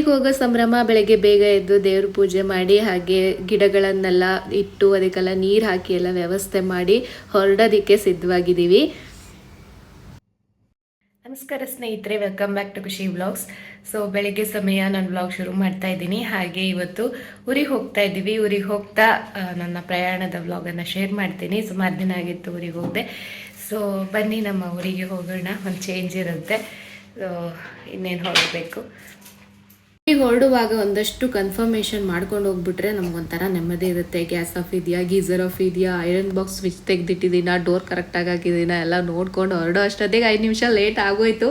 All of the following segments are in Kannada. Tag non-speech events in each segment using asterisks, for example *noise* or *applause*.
ಊರಿಗೆ ಹೋಗೋ ಸಂಭ್ರಮ ಬೆಳಗ್ಗೆ ಬೇಗ ಎದ್ದು ದೇವ್ರ ಪೂಜೆ ಮಾಡಿ, ಹಾಗೆ ಗಿಡಗಳನ್ನೆಲ್ಲ ಇಟ್ಟು ಅದಕ್ಕೆಲ್ಲ ನೀರು ಹಾಕಿ ಎಲ್ಲ ವ್ಯವಸ್ಥೆ ಮಾಡಿ ಹೊರಡೋದಕ್ಕೆ ಸಿದ್ಧವಾಗಿದ್ದೀವಿ. ನಮಸ್ಕಾರ ಸ್ನೇಹಿತರೆ welcome back to Khushi vlogs so ಬೆಳಗ್ಗೆ ಸಮಯ ನಾನು ವ್ಲಾಗ್ ಶುರು ಮಾಡ್ತಾ ಇದ್ದೀನಿ. ಹಾಗೆ ಇವತ್ತು ಊರಿಗೆ ಹೋಗ್ತಾ ಇದ್ದೀವಿ. ಊರಿಗೆ ಹೋಗ್ತಾ ನನ್ನ ಪ್ರಯಾಣದ ವ್ಲಾಗನ್ನು ಶೇರ್ ಮಾಡ್ತೀನಿ. ಸುಮಾರು ದಿನ ಆಗಿತ್ತು ಊರಿಗೆ ಹೋಗದೆ. ಸೊ ಬನ್ನಿ ನಮ್ಮ ಊರಿಗೆ ಹೋಗೋಣ. ಒಂದು ಚೇಂಜ್ ಇರುತ್ತೆ. ಸೊ ಇನ್ನೇನು ಈಗ ಹೊರಡುವಾಗ ಒಂದಷ್ಟು ಕನ್ಫರ್ಮೇಷನ್ ಮಾಡ್ಕೊಂಡು ಹೋಗ್ಬಿಟ್ರೆ ನಮ್ಗೊಂಥರ ನೆಮ್ಮದಿ ಇರುತ್ತೆ. ಗ್ಯಾಸ್ ಆಫ್ ಇದೆಯಾ, ಗೀಸರ್ ಆಫ್ ಇದೆಯಾ ಐರನ್ ಬಾಕ್ಸ್ ಸ್ವಿಚ್ ತೆಗೆದಿಟ್ಟಿದ್ದೀನಾ ಡೋರ್ ಕರೆಕ್ಟಾಗಿ ಹಾಕಿದ್ದೀನಾ ಎಲ್ಲ ನೋಡ್ಕೊಂಡು ಹೊರಡೋ ಅಷ್ಟೊತ್ತಿಗೆ ಐದು ನಿಮಿಷ ಲೇಟ್ ಆಗೋಯ್ತು.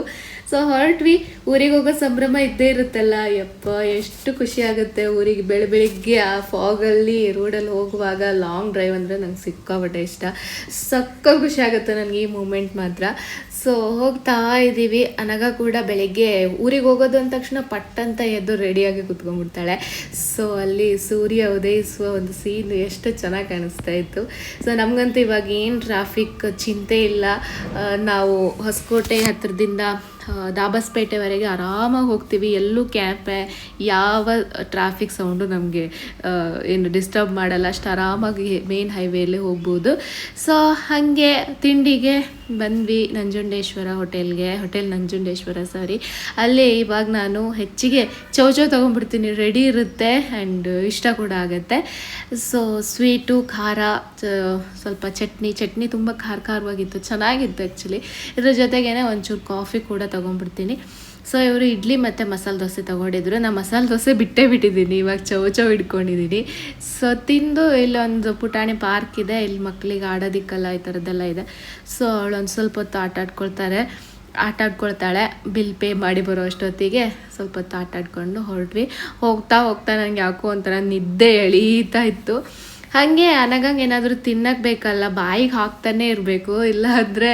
ಸೊ ಹೊರಟ್ವಿ, ಊರಿಗೆ ಹೋಗೋ ಸಂಭ್ರಮ ಇದ್ದೇ ಇರುತ್ತಲ್ಲ. ಯಪ್ಪ, ಎಷ್ಟು ಖುಷಿ ಆಗುತ್ತೆ ಊರಿಗೆ ಬೆಳ ಬೆಳಿಗ್ಗೆ ಆ ಫಾಗಲ್ಲಿ ರೋಡಲ್ಲಿ ಹೋಗುವಾಗ ಲಾಂಗ್ ಡ್ರೈವ್ ಅಂದರೆ ನಂಗೆ ಸಿಕ್ಕಾಪಟ್ಟೆ ಇಷ್ಟ. ಸಕ್ಕ ಖುಷಿ ಆಗುತ್ತೆ ನನಗೆ ಈ ಮೂಮೆಂಟ್ ಮಾತ್ರ. ಸೊ ಹೋಗ್ತಾ ಇದ್ದೀವಿ ಅನಗ ಕೂಡ ಬೆಳಿಗ್ಗೆ ಊರಿಗೆ ಹೋಗೋದು ಅಂದ ತಕ್ಷಣ ಪಟ್ ಅಂತ ಎದ್ದು ರೆಡಿಯಾಗಿ ಕುತ್ಕೊಂಡ್ಬಿಡ್ತಾಳೆ. ಸೊ ಅಲ್ಲಿ ಸೂರ್ಯ ಉದಯಿಸುವ ಒಂದು ಸೀನ್ ಎಷ್ಟು ಚೆನ್ನಾಗಿ ಕಾಣಿಸ್ತಾ ಇತ್ತು. ಸೊ ನಮಗಂತೂ ಇವಾಗ ಏನು ಟ್ರಾಫಿಕ್ ಚಿಂತೆ ಇಲ್ಲ. ನಾವು ಹೊಸಕೋಟೆ ಹತ್ರದಿಂದ ದಾಬಸ್ಪೇಟೆವರೆಗೆ ಆರಾಮಾಗಿ ಹೋಗ್ತೀವಿ. ಎಲ್ಲೂ ಕ್ಯಾಪೆ ಯಾವ ಟ್ರಾಫಿಕ್ ಸೌಂಡು ನಮಗೆ ಏನು ಡಿಸ್ಟರ್ಬ್ ಮಾಡಲ್ಲ. ಅಷ್ಟು ಆರಾಮಾಗಿ ಮೇನ್ ಹೈವೇಲಿ ಹೋಗ್ಬೋದು. ಸೊ ಹಾಗೆ ತಿಂಡಿಗೆ ಬಂದ್ವಿ ನಂಜುಂಡೇಶ್ವರ ಹೋಟೆಲ್ಗೆ, ಹೋಟೆಲ್ ನಂಜುಂಡೇಶ್ವರ ಸಾರಿ ಅಲ್ಲಿ ಇವಾಗ ನಾನು ಹೆಚ್ಚಿಗೆ ಚೌಚೌ ತೊಗೊಂಡ್ಬಿಡ್ತೀನಿ ರೆಡಿ ಇರುತ್ತೆ ಆ್ಯಂಡ್ ಇಷ್ಟ ಕೂಡ ಆಗುತ್ತೆ. ಸೊ ಸ್ವೀಟು ಖಾರ ಸ್ವಲ್ಪ ಚಟ್ನಿ ಚಟ್ನಿ ತುಂಬ ಖಾರ ಖಾರವಾಗಿತ್ತು, ಚೆನ್ನಾಗಿತ್ತು ಆ್ಯಕ್ಚುಲಿ ಇದ್ರ ಜೊತೆಗೇನೆ ಒಂಚೂರು ಕಾಫಿ ಕೂಡ ತೊಗೊಂಡ್ಬಿಡ್ತೀನಿ. ಸೊ ಇವರು ಇಡ್ಲಿ ಮತ್ತು ಮಸಾಲೆ ದೋಸೆ ತೊಗೊಂಡಿದ್ರು. ನಾನು ಮಸಾಲೆ ದೋಸೆ ಬಿಟ್ಟೇ ಬಿಟ್ಟಿದ್ದೀನಿ. ಇವಾಗ ಚೌ ಚೌ ಇಟ್ಕೊಂಡಿದ್ದೀನಿ. ಸೊ ತಿಂದು ಇಲ್ಲೊಂದು ಪುಟಾಣಿ ಪಾರ್ಕ್ ಇದೆ. ಇಲ್ಲಿ ಮಕ್ಕಳಿಗೆ ಆಡೋದಿಕ್ಕಲ್ಲ ಈ ಥರದ್ದೆಲ್ಲ ಇದೆ. ಸೊ ಅವಳು ಒಂದು ಸ್ವಲ್ಪ ಹೊತ್ತು ಆಟ ಆಡ್ಕೊಳ್ತಾರೆ. ಆಟ ಆಡ್ಕೊಳ್ತಾಳೆ. ಬಿಲ್ ಪೇ ಮಾಡಿ ಬರೋ ಅಷ್ಟೊತ್ತಿಗೆ ಸ್ವಲ್ಪ ಹೊತ್ತು ಆಟ ಆಡ್ಕೊಂಡು ಹೊರಟ್ವಿ. ಹೋಗ್ತಾ ಹೋಗ್ತಾ ನನಗೆ ಯಾಕೋ ಒಂಥರ ನಿದ್ದೆ ಎಳೀತಾ ಇತ್ತು. ಹಾಗೆ ಅನಗಂಗೆ ಏನಾದರೂ ತಿನ್ನಕ್ಕೆ ಬೇಕಲ್ಲ, ಬಾಯಿಗೆ ಹಾಕ್ತಾನೆ ಇರಬೇಕು. ಇಲ್ಲ ಅಂದರೆ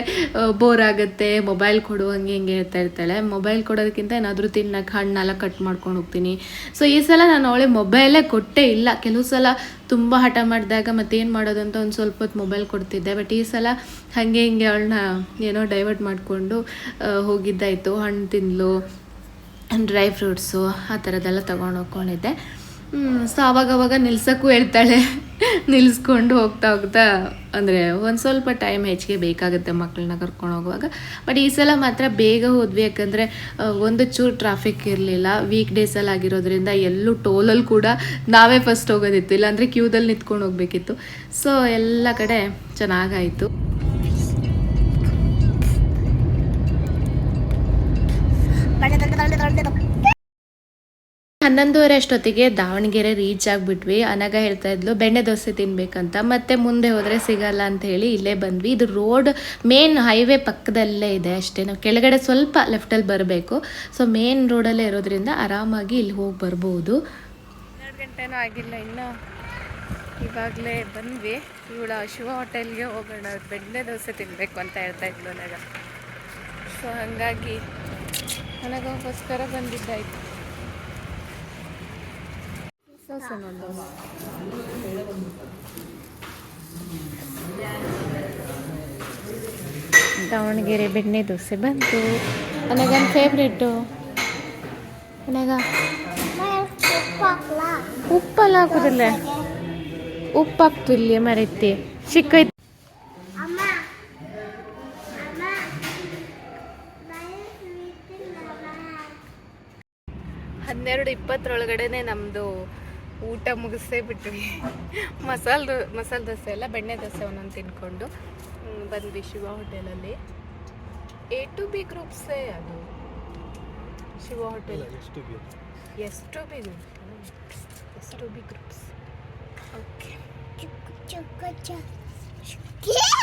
ಬೋರ್ ಆಗುತ್ತೆ ಮೊಬೈಲ್ ಕೊಡು, ಹಂಗೆ ಹಿಂಗೆ ಹೇಳ್ತಾ ಇರ್ತಾಳೆ. ಮೊಬೈಲ್ ಕೊಡೋದಕ್ಕಿಂತ ಏನಾದರೂ ತಿನ್ನಕ್ಕೆ ಹಣ್ಣೆಲ್ಲ ಕಟ್ ಮಾಡ್ಕೊಂಡು ಹೋಗ್ತೀನಿ. ಸೊ ಈ ಸಲ ನಾನು ಅವಳೆ ಮೊಬೈಲೇ ಕೊಟ್ಟೇ ಇಲ್ಲ. ಕೆಲವು ಸಲ ತುಂಬ ಹಠ ಮಾಡಿದಾಗ ಮತ್ತೇನು ಮಾಡೋದು ಅಂತ ಒಂದು ಸ್ವಲ್ಪ ಹೊತ್ತು ಮೊಬೈಲ್ ಕೊಡ್ತಿದ್ದೆ. ಬಟ್ ಈ ಸಲ ಹಾಗೆ ಹಿಂಗೆ ಅವಳನ್ನ ಏನೋ ಡೈವರ್ಟ್ ಮಾಡಿಕೊಂಡು ಹೋಗಿದ್ದಾಯಿತು. ಹಣ್ಣು ತಿಂದ್ಲು ಡ್ರೈ ಫ್ರೂಟ್ಸು ಆ ಥರದ್ದೆಲ್ಲ ತೊಗೊಂಡು ಹೋಗ್ಕೊಂಡಿದ್ದೆ. ಸೊ ಅವಾಗ ನಿಲ್ಸಕ್ಕೂ ಹೇಳ್ತಾಳೆ. ನಿಲ್ಸ್ಕೊಂಡು ಹೋಗ್ತಾ ಹೋಗ್ತಾ, ಅಂದರೆ ಒಂದು ಸ್ವಲ್ಪ ಟೈಮ್ ಹೆಚ್ಚಿಗೆ ಬೇಕಾಗುತ್ತೆ ಮಕ್ಕಳನ್ನ ಕರ್ಕೊಂಡು ಹೋಗುವಾಗ. ಬಟ್ ಈ ಸಲ ಮಾತ್ರ ಬೇಗ ಹೋದ್ವಿ, ಯಾಕಂದರೆ ಒಂದು ಚೂರು ಟ್ರಾಫಿಕ್ ಇರಲಿಲ್ಲ. ವೀಕ್ ಡೇಸಲ್ಲಿ ಆಗಿರೋದ್ರಿಂದ ಎಲ್ಲೂ ಟೋಲಲ್ಲಿ ಕೂಡ ನಾವೇ ಫಸ್ಟ್ ಹೋಗೋದಿತ್ತು. ಇಲ್ಲಾಂದರೆ ಕ್ಯೂದಲ್ಲಿ ನಿಂತ್ಕೊಂಡು ಹೋಗಬೇಕಿತ್ತು. ಸೊ ಎಲ್ಲ ಕಡೆ ಚೆನ್ನಾಗಾಯಿತು. ಹನ್ನೊಂದುವರೆ ಅಷ್ಟೊತ್ತಿಗೆ ದಾವಣಗೆರೆ ರೀಚ್ ಆಗಿಬಿಟ್ವಿ. ಅನಗ ಹೇಳ್ತಾ ಇದ್ಲು, ಬೆಣ್ಣೆ ದೋಸೆ ತಿನ್ಬೇಕಂತ. ಮತ್ತೆ ಮುಂದೆ ಹೋದರೆ ಸಿಗಲ್ಲ ಅಂತ ಹೇಳಿ ಇಲ್ಲೇ ಬಂದ್ವಿ. ಇದು ರೋಡ್ ಮೇನ್ ಹೈವೇ ಪಕ್ಕದಲ್ಲೇ ಇದೆ ಅಷ್ಟೇ. ನಾವು ಕೆಳಗಡೆ ಸ್ವಲ್ಪ ಲೆಫ್ಟಲ್ಲಿ ಬರಬೇಕು. ಸೊ ಮೇನ್ ರೋಡಲ್ಲೇ ಇರೋದ್ರಿಂದ ಆರಾಮಾಗಿ ಇಲ್ಲಿ ಹೋಗಿ ಬರ್ಬೋದು. ಹನ್ನೆರಡು ಗಂಟೆನೂ ಆಗಿಲ್ಲ ಇನ್ನು. ಇವಾಗಲೇ ಬಂದ್ವಿ. ಇವಳ ಶಿವ ಹೋಟೆಲ್ಗೆ ಹೋಗೋಣ. ಬೆಣ್ಣೆ ದೋಸೆ ತಿನ್ನಬೇಕು ಅಂತ ಹೇಳ್ತಾ ಇದ್ಲು ನನಗ ಸೊ ಹಾಗಾಗಿ ನನಗೋಸ್ಕರ ಬಂದಿದ್ದಾಯ್ತು. ದೋಸೆ ದಾವಣಗೆರೆ ಬೆಣ್ಣೆ ದೋಸೆ ಬಂತು. ನನಗನ್ ಫೇವ್ರೇಟು ನನಗ ಉಪ್ಪಲ್ಲ ಹಾಕುದಿಲ್ಲ? ಉಪ್ಪು ಹಾಕ್ತು ಇಲ್ಲಿ ಮರೈತಿ. ಚಿಕ್ಕೈತಿ. ಹನ್ನೆರಡು ಇಪ್ಪತ್ತರೊಳಗಡೆನೆ ನಮ್ಮದು ಊಟ ಮುಗಿಸೇ ಬಿಟ್ವಿ ಮಸಾಲೆ ದೋ ಮಸಾಲೆ ದೋಸೆ ಎಲ್ಲ ಬೆಣ್ಣೆ ದೋಸೆ ಒಂದೊಂದು ತಿನ್ಕೊಂಡು ಬಂದ್ವಿ ಶಿವ ಹೋಟೆಲಲ್ಲಿ. ಎ ಟು ಬಿ ಗ್ರೂಪ್ಸೇ ಅದು? Shiva hotel. S two B S two B groups okay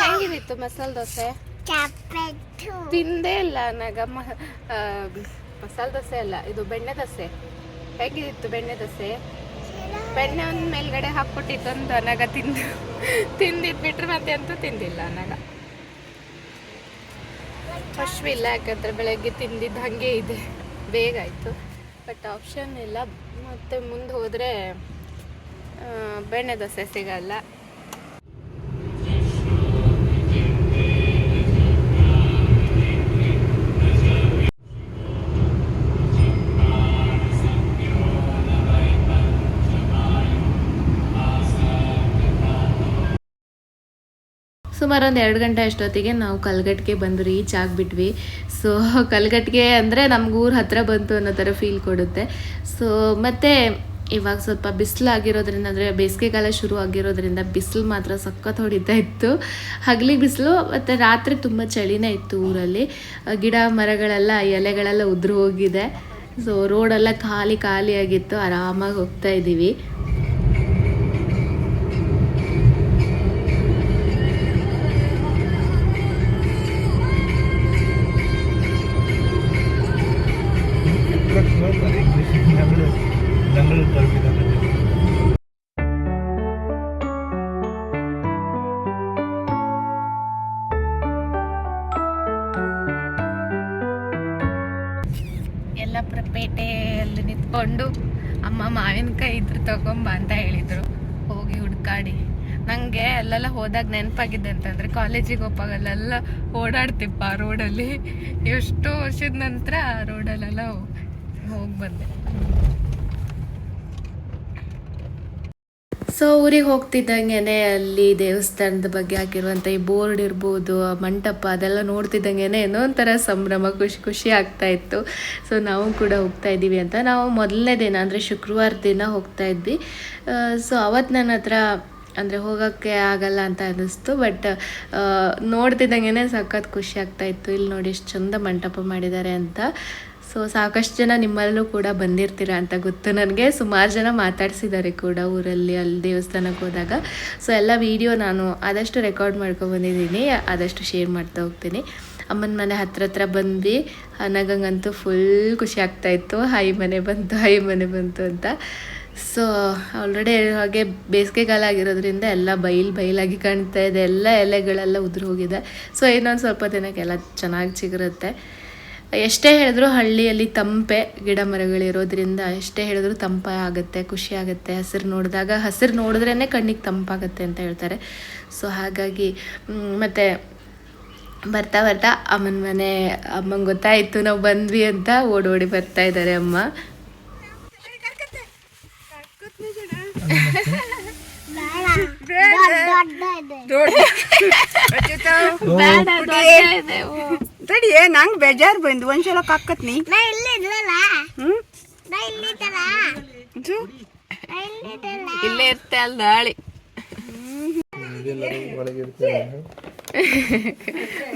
ಹೆಂಗಿದಿತ್ತು masala dosa? ತಿಂದೇ ಇಲ್ಲ ನಾಗಮ್ಮ ಮಸಾಲೆ ದೋಸೆ ಅಲ್ಲ ಇದು ಬೆಣ್ಣೆ ದೋಸೆ. ಹೆಂಗಿತ್ತು ಬೆಣ್ಣೆ ದೋಸೆ? ಬೆಣ್ಣೆ ಒಂದು ಮೇಲ್ಗಡೆ ಹಾಕ್ಬಿಟ್ಟಿತ್ತು ಒಂದು ಅನಾಗ ತಿಂದು ತಿಂದಿದ್ದು ಬಿಟ್ರೆ ಮತ್ತೆ ಅಂತೂ ತಿಂದಿಲ್ಲ ಅನಾಗ. ಇಲ್ಲ, ಯಾಕಂದ್ರೆ ಬೆಳಗ್ಗೆ ತಿಂದಿದ್ದು ಹಾಗೆ ಇದೆ. ಬೇಗ ಆಯಿತು. ಬಟ್ ಆಪ್ಷನ್ ಇಲ್ಲ. ಮತ್ತು ಮುಂದೆ ಹೋದರೆ ಬೆಣ್ಣೆ ದೋಸೆ ಸಿಗಲ್ಲ. ಸುಮಾರು ಒಂದು ಎರಡು ಗಂಟೆ ಅಷ್ಟೊತ್ತಿಗೆ ನಾವು ಕಲ್ಗಟ್ಟಿಗೆ ಬಂದು ರೀಚ್ ಆಗಿಬಿಟ್ವಿ. ಸೊ *laughs* ಕಲ್ಗಟ್ಟಿಗೆ ಅಂದರೆ ನಮ್ಗೆ ಊರ ಹತ್ತಿರ ಬಂತು ಅನ್ನೋ ಥರ ಫೀಲ್ ಕೊಡುತ್ತೆ. ಸೊ ಮತ್ತು ಇವಾಗ ಸ್ವಲ್ಪ ಬಿಸಿಲಾಗಿರೋದ್ರಿಂದ ಅಂದರೆ ಬೇಸಿಗೆಗಾಲ ಶುರು ಆಗಿರೋದ್ರಿಂದ ಬಿಸಿಲು ಮಾತ್ರ ಸಖತ್ ಹೊಡಿತಾ ಇತ್ತು. ಹಗಲಿ ಬಿಸಿಲು, ಮತ್ತು ರಾತ್ರಿ ತುಂಬ ಚಳಿನೇ ಇತ್ತು ಊರಲ್ಲಿ. ಗಿಡ ಮರಗಳೆಲ್ಲ, ಎಲೆಗಳೆಲ್ಲ ಉದುರು ಹೋಗಿದೆ. ಸೊ ರೋಡೆಲ್ಲ ಖಾಲಿ ಖಾಲಿಯಾಗಿತ್ತು ಆರಾಮಾಗಿ ಹೋಗ್ತಾ ಇದ್ದೀವಿ കൊടുത്താൽ ഞങ്ങൾ ನಿಂತ್ಕೊಂಡು ಅಮ್ಮ ಮಾವಿನಕಾಯಿ ಇದ್ರ ತಗೊಂಬ ಅಂತ ಹೇಳಿದರು. ಹೋಗಿ ಹುಡ್ಕಾಡಿ. ನನಗೆ ಅಲ್ಲೆಲ್ಲ ಹೋದಾಗ ನೆನಪಾಗಿದೆ ಅಂತಂದರೆ ಕಾಲೇಜಿಗೆ ಹೋಗಲ್ಲ ಓಡಾಡ್ತಿಪ್ಪ ಆ ರೋಡಲ್ಲಿ ಎಷ್ಟು ವರ್ಷದ ನಂತರ ಆ ರೋಡಲ್ಲೆಲ್ಲ ಹೋಗಿ ಬಂದೆ. ಸೊ ಊರಿಗೆ ಹೋಗ್ತಿದ್ದಂಗೆನೆ ಅಲ್ಲಿ ದೇವಸ್ಥಾನದ ಬಗ್ಗೆ ಹಾಕಿರುವಂಥ ಈ ಬೋರ್ಡ್ ಇರ್ಬೋದು ಮಂಟಪ ಅದೆಲ್ಲ ನೋಡ್ತಿದ್ದಂಗೆನೆ ಏನೋ ಒಂಥರ ಸಂಭ್ರಮ, ಖುಷಿ ಖುಷಿ ಆಗ್ತಾ ಇತ್ತು. ಸೊ ನಾವು ಕೂಡ ಹೋಗ್ತಾ ಇದ್ದೀವಿ ಅಂತ. ನಾವು ಮೊದಲನೇ ದಿನ, ಅಂದರೆ ಶುಕ್ರವಾರ ದಿನ ಹೋಗ್ತಾ ಇದ್ವಿ. ಸೊ ಅವತ್ತು ನನ್ನ ಹತ್ರ, ಅಂದರೆ ಹೋಗೋಕ್ಕೆ ಆಗಲ್ಲ ಅಂತ ಅನ್ನಿಸ್ತು, ಬಟ್ ನೋಡ್ತಿದ್ದಂಗೆ ಸಖತ್ ಖುಷಿ ಆಗ್ತಾ ಇತ್ತು. ಇಲ್ಲಿ ನೋಡಿ ಎಷ್ಟು ಚಂದ ಮಂಟಪ ಮಾಡಿದ್ದಾರೆ ಅಂತ. ಸೊ ಸಾಕಷ್ಟು ಜನ ನಿಮ್ಮಲ್ಲೂ ಕೂಡ ಬಂದಿರ್ತೀರ ಅಂತ ಗೊತ್ತು ನನಗೆ. ಸುಮಾರು ಜನ ಮಾತಾಡಿಸಿದ್ದಾರೆ ಕೂಡ ಊರಲ್ಲಿ, ಅಲ್ಲಿ ದೇವಸ್ಥಾನಕ್ಕೆ ಹೋದಾಗ. ಸೊ ಎಲ್ಲ ವಿಡಿಯೋ ನಾನು ಆದಷ್ಟು ರೆಕಾರ್ಡ್ ಮಾಡ್ಕೊಬಂದಿದ್ದೀನಿ ಆದಷ್ಟು ಶೇರ್ ಮಾಡ್ತಾ ಹೋಗ್ತೀನಿ. ಅಮ್ಮನ ಮನೆ ಹತ್ರ ಹತ್ರ ಬಂದ್ವಿ. ನನಗಂಗಂತೂ ಫುಲ್ ಖುಷಿ ಆಗ್ತಾಯಿತ್ತು ಹೈ ಮನೆ ಬಂತು ಹೈ ಮನೆ ಬಂತು ಅಂತ. ಸೊ ಆಲ್ರೆಡಿ ಹಾಗೆ ಬೇಸಿಗೆಗಾಲ ಆಗಿರೋದ್ರಿಂದ ಎಲ್ಲ ಬೈಲ್ ಬೈಲಾಗಿ ಕಾಣ್ತಾ ಇದೆ. ಎಲ್ಲ ಎಲೆಗಳೆಲ್ಲ ಉದುರು ಹೋಗಿದೆ. ಸೊ ಇನ್ನೊಂದು ಸ್ವಲ್ಪ ದಿನಕ್ಕೆಲ್ಲ ಚೆನ್ನಾಗಿ ಚಿಗುರುತ್ತೆ. ಎಷ್ಟೇ ಹೇಳಿದ್ರು ಹಳ್ಳಿಯಲ್ಲಿ ತಂಪೆ ಗಿಡ ಮರಗಳಿರೋದ್ರಿಂದ ಎಷ್ಟೇ ಹೇಳಿದ್ರು ತಂಪ ಆಗುತ್ತೆ ಖುಷಿ ಆಗುತ್ತೆ. ಹಸಿರು ನೋಡಿದಾಗ ಹಸಿರು ನೋಡಿದ್ರೇ ಕಣ್ಣಿಗೆ ತಂಪಾಗುತ್ತೆ ಅಂತ ಹೇಳ್ತಾರೆ. ಸೊ ಹಾಗಾಗಿ ಮತ್ತೆ ಬರ್ತಾ ಬರ್ತಾ ಅಮ್ಮನ ಮನೆ ಅಮ್ಮಂಗೆ ಗೊತ್ತಾಯಿತು ನಾವು ಬಂದ್ವಿ ಅಂತ ಓಡೋಡಿ ಬರ್ತಾ ಇದ್ದಾರೆ ಅಮ್ಮ. ತಡಿ ನಂಗೆ ಬೇಜಾರು ಬಂದು ಒಂದ್ಸಲ ಕಕ್ಕತ್ ನೀ ಹ್ಮ್? ಜು. ಇಲ್ಲೇ ಇರ್ತೆ ಅಲ್ಲ ದಾಳಿ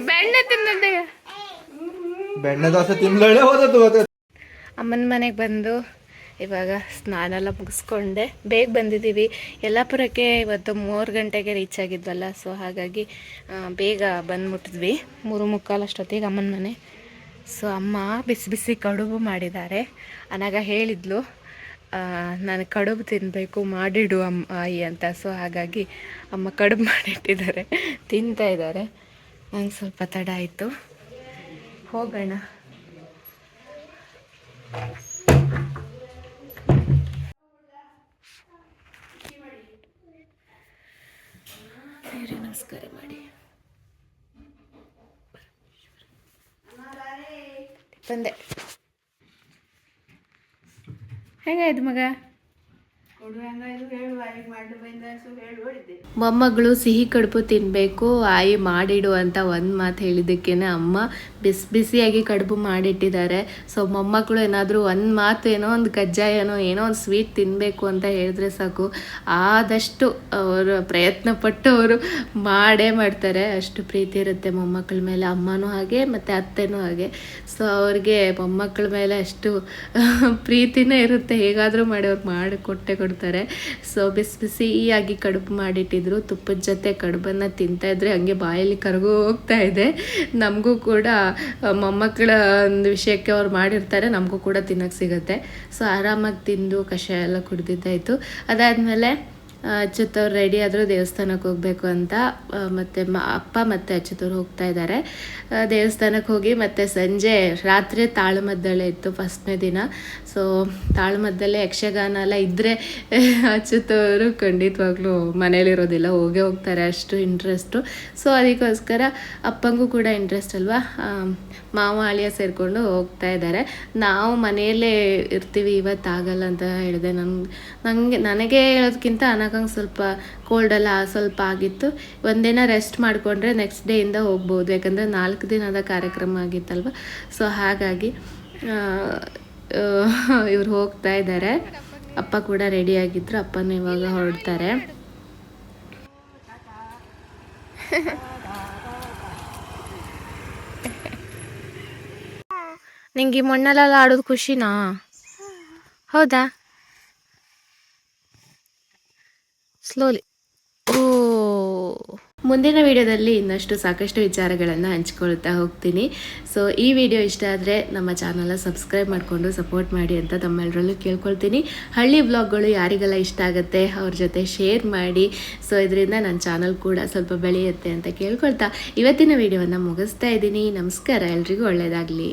ಬೆಣ್ಣೆ ತಿನ್ನದೆ. ಬೆಣ್ಣೆ ದೋಸೆ ತಿನ್ಲೇ ಹೋದದ್ದು. ಅಮ್ಮನ ಮನೆಗೆ ಬಂದು ಇವಾಗ ಸ್ನಾನ ಎಲ್ಲ ಮುಗಿಸ್ಕೊಂಡೆ. ಬೇಗ ಬಂದಿದ್ದೀವಿ. ಯಲ್ಲಾಪುರಕ್ಕೆ ಇವತ್ತು ಮೂರು ಗಂಟೆಗೆ ರೀಚ್ ಆಗಿದ್ವಲ್ಲ ಸೊ ಹಾಗಾಗಿ ಬೇಗ ಬಂದ್ಬಿಟ್ಟಿದ್ವಿ ಮೂರು ಮುಕ್ಕಾಲು ಅಷ್ಟೊತ್ತಿಗೆ ಅಮ್ಮನ ಮನೆ. ಸೊ ಅಮ್ಮ ಬಿಸಿ ಬಿಸಿ ಕಡುಬು ಮಾಡಿದ್ದಾರೆ. ಅನಾಗ ಹೇಳಿದ್ಲು ನಾನು ಕಡುಬು ತಿನ್ನಬೇಕು ಮಾಡಿಡು ಅಮ್ಮ ಅಯ್ಯ ಅಂತ. ಸೊ ಹಾಗಾಗಿ ಅಮ್ಮ ಕಡುಬು ಮಾಡಿಟ್ಟಿದ್ದಾರೆ. ತಿಂತಾ ಇದ್ದಾರೆ. ನಂಗೆ ಸ್ವಲ್ಪ ತಡ ಆಯಿತು. ಹೋಗೋಣ. ನಮಸ್ಕಾರ ಮಾಡಿ. ಬಂದೆ. ಹೆಂಗಾಯ್ತು ಮಗ? ಮೊಮ್ಮಗಳು ಸಿಹಿ ಕಡುಬು ತಿನ್ನಬೇಕು ಆಯಿ ಮಾಡಿಡು ಅಂತ ಒಂದು ಮಾತು ಹೇಳಿದ್ದಕ್ಕೇನೆ ಅಮ್ಮ ಬಿಸಿ ಬಿಸಿಯಾಗಿ ಕಡುಬು ಮಾಡಿಟ್ಟಿದ್ದಾರೆ. ಸೊ ಮೊಮ್ಮಕ್ಕಳು ಏನಾದರೂ ಒಂದು ಮಾತು ಏನೋ ಒಂದು ಕಜ್ಜಾಯನೋ ಏನೋ ಒಂದು ಸ್ವೀಟ್ ತಿನ್ನಬೇಕು ಅಂತ ಹೇಳಿದ್ರೆ ಸಾಕು. ಆದಷ್ಟು ಅವರು ಪ್ರಯತ್ನ ಪಟ್ಟು ಅವರು ಮಾಡೇ ಮಾಡ್ತಾರೆ. ಅಷ್ಟು ಪ್ರೀತಿ ಇರುತ್ತೆ ಮೊಮ್ಮಕ್ಕಳ ಮೇಲೆ, ಅಮ್ಮನೂ ಹಾಗೆ ಮತ್ತು ಅತ್ತೆನೂ ಹಾಗೆ. ಸೊ ಅವ್ರಿಗೆ ಮೊಮ್ಮಕ್ಕಳ ಮೇಲೆ ಅಷ್ಟು ಪ್ರೀತಿನೇ ಇರುತ್ತೆ. ಹೇಗಾದರೂ ಮಾಡಿ ಅವ್ರು ಮಾಡಿ ಕೊಟ್ಟೆ ಕೊಡ್ತಾರೆ ಸೊ ಬಿಸಿ ಬಿಸಿಯಾಗಿ ಕಡುಬು ಮಾಡಿಟ್ಟಿದ್ರು. ತುಪ್ಪದ ಜೊತೆ ಕಡುಬನ್ನು ತಿಂತಾ ಇದ್ರೆ ಹಂಗೆ ಬಾಯಲ್ಲಿ ಕರಗು ಹೋಗ್ತಾ ಇದೆ. ನಮಗೂ ಕೂಡ ಮೊಮ್ಮಕ್ಕಳ ಒಂದು ವಿಷಯಕ್ಕೆ ಅವ್ರು ಮಾಡಿರ್ತಾರೆ. ನಮಗೂ ಕೂಡ ತಿನ್ನೋಕೆ ಸಿಗುತ್ತೆ. ಸೊ ಆರಾಮಾಗಿ ತಿಂದು ಕಷಾಯ ಎಲ್ಲ ಕುಡ್ದಿದ್ದಾಯಿತು. ಅದಾದಮೇಲೆ ಅಚ್ಯುತ್ ಅವ್ರು ರೆಡಿ ಆದರೂ ದೇವಸ್ಥಾನಕ್ಕೆ ಹೋಗಬೇಕು ಅಂತ ಮತ್ತು ಮ, ಅಪ್ಪ ಮತ್ತು ಅಚ್ಚುತ್ತವ್ರು ಹೋಗ್ತಾ ಇದ್ದಾರೆ. ದೇವಸ್ಥಾನಕ್ಕೆ ಹೋಗಿ ಮತ್ತೆ ಸಂಜೆ ರಾತ್ರಿ ತಾಳುಮದ್ದಳೆ ಇತ್ತು ಫಸ್ಟ್ನೇ ದಿನ. ಸೊ ತಾಳುಮದ್ದಲ್ಲೇ ಯಕ್ಷಗಾನ ಎಲ್ಲ ಇದ್ದರೆ *laughs* ಅಚ್ಚುತ್ತವರು ಖಂಡಿತವಾಗ್ಲೂ ಮನೇಲಿರೋದಿಲ್ಲ ಹೋಗೇ ಹೋಗ್ತಾರೆ, ಅಷ್ಟು ಇಂಟ್ರೆಸ್ಟು ಸೊ ಅದಕ್ಕೋಸ್ಕರ ಅಪ್ಪಂಗೂ ಕೂಡ ಇಂಟ್ರೆಸ್ಟ್ ಅಲ್ವಾ? ಮಾವ, ಅಳಿಯ ಸೇರಿಕೊಂಡು ಹೋಗ್ತಾ ಇದ್ದಾರೆ. ನಾವು ಮನೆಯಲ್ಲೇ ಇರ್ತೀವಿ, ಇವತ್ತಾಗಲ್ಲ ಅಂತ ಹೇಳಿದೆ. ನನ್ಗೆ ನನಗೆ ನನಗೆ ಹೇಳೋದಕ್ಕಿಂತ ನನಗಂಗೆ ಸ್ವಲ್ಪ ಕೋಲ್ಡೆಲ್ಲ ಸ್ವಲ್ಪ ಆಗಿತ್ತು. ಒಂದಿನ ರೆಸ್ಟ್ ಮಾಡಿಕೊಂಡ್ರೆ ನೆಕ್ಸ್ಟ್ ಡೇಯಿಂದ ಹೋಗ್ಬೋದು. ಯಾಕಂದರೆ ನಾಲ್ಕು ದಿನದ ಕಾರ್ಯಕ್ರಮ ಆಗಿತ್ತಲ್ವ? ಸೊ ಹಾಗಾಗಿ ಇವ್ರು ಹೋಗ್ತಾ ಇದ್ದಾರೆ. ಅಪ್ಪ ಕೂಡ ರೆಡಿ ಆಗಿದ್ರು. ಅಪ್ಪನ ಇವಾಗ ಹೊರಡ್ತಾರೆ. ನಿಂಗೆ ಈ ಮಣ್ಣಲ್ಲೆಲ್ಲ ಆಡೋದು ಖುಷಿನಾ? ಹೌದಾ? ಸ್ಲೋಲಿ ಓ ಮುಂದಿನ ವಿಡಿಯೋದಲ್ಲಿ ಇನ್ನಷ್ಟು ಸಾಕಷ್ಟು ವಿಚಾರಗಳನ್ನು ಹಂಚ್ಕೊಳ್ತಾ ಹೋಗ್ತೀನಿ. ಸೊ ಈ ವಿಡಿಯೋ ಇಷ್ಟ ಆದರೆ ನಮ್ಮ ಚಾನಲ್ನ ಸಬ್ಸ್ಕ್ರೈಬ್ ಮಾಡಿಕೊಂಡು ಸಪೋರ್ಟ್ ಮಾಡಿ ಅಂತ ತಮ್ಮೆಲ್ಲರಲ್ಲೂ ಕೇಳ್ಕೊಳ್ತೀನಿ. ಹಳ್ಳಿ ಬ್ಲಾಗ್ಗಳು ಯಾರಿಗೆಲ್ಲ ಇಷ್ಟ ಆಗುತ್ತೆ ಅವ್ರ ಜೊತೆ ಶೇರ್ ಮಾಡಿ. ಸೊ ಇದರಿಂದ ನನ್ನ ಚಾನಲ್ ಕೂಡ ಸ್ವಲ್ಪ ಬೆಳೆಯುತ್ತೆ ಅಂತ ಕೇಳ್ಕೊಳ್ತಾ. ಇವತ್ತಿನ ವಿಡಿಯೋವನ್ನು ಮುಗಿಸ್ತಾ ಇದ್ದೀನಿ. ನಮಸ್ಕಾರ. ಎಲ್ರಿಗೂ ಒಳ್ಳೆಯದಾಗಲಿ